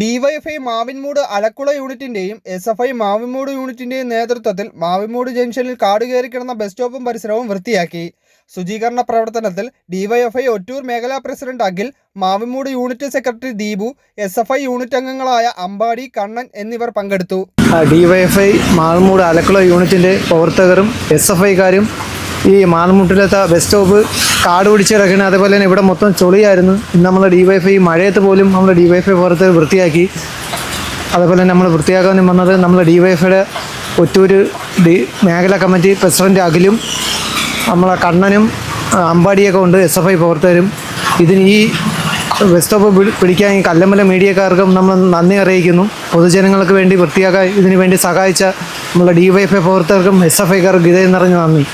DYFI Mavinmoodu അലക്കുള യൂണിറ്റിന്റെയും S F I Mavinmoodu യൂണിറ്റിന്റെയും നേതൃത്വത്തിൽ മാവിൻമൂട് ജംഗ്ഷനിൽ കാട് കയറി കിടന്ന ബസ് സ്റ്റോപ്പും പരിസരവും വൃത്തിയാക്കി. ശുചീകരണ പ്രവർത്തനത്തിൽ ഡിവൈഎഫ്ഐ ഒറ്റൂർ മേഖലാ president Akhil Mavinmoodu unit secretary Deepu S F I unit അംഗങ്ങളായ അമ്പാടി കണ്ണൻ എന്നിവർ പങ്കെടുത്തു. ഡിവൈഎഫ്ഐ മാവിൻമൂട് അലക്കുള യൂണിറ്റിന്റെ പ്രവർത്തകരും എസ് എഫ് ഐക്കാരും ഈ മാൽമുട്ടിലത്തെ ബസ് സ്റ്റോപ്പ് കാട് പിടിച്ച് കിടക്കണ. അതേപോലെ തന്നെ ഇവിടെ മൊത്തം ചൊളിയായിരുന്നു. ഇന്ന് നമ്മൾ ഡിവൈഫൈ മഴയത്ത് പോലും നമ്മൾ ഡിവൈഫൈ പുറത്ത് വൃത്തിയാക്കി. അതേപോലെ തന്നെ നമ്മൾ വൃത്തിയാക്കാൻ വന്നത് നമ്മൾ ഡിവൈഫൈയുടെ ഒറ്റൂര് ഡി മേഖലാ കമ്മിറ്റി പ്രസിഡന്റ് അഖിലും നമ്മളെ കണ്ണനും അമ്പാടിയൊക്കെ ഉണ്ട് എസ് എഫ് ഐ പ്രവർത്തകരും. ഇതിന് ഈ വെസ്റ്റോപ്പ് പിടി- പിടിക്കാൻ ഈ കല്ലമ്പല മീഡിയക്കാർക്കും നമ്മൾ നന്ദി അറിയിക്കുന്നു. പൊതുജനങ്ങൾക്ക് വേണ്ടി വൃത്തിയാക്കാൻ ഇതിനു വേണ്ടി സഹായിച്ച നമ്മളെ ഡി വൈ എഫ് ഐ പ്രവർത്തകർക്കും എസ് എഫ് ഐക്കാർക്കും ഇതേ നിറഞ്ഞ നന്ദി.